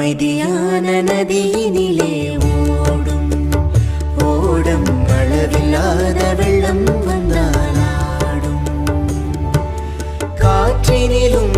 അമൈതിയാന നദിയിലെ ഓടും. ഓടും അളവില്ലാതെ വെള്ളം വന്നാലാടും. കാറ്റിനിലും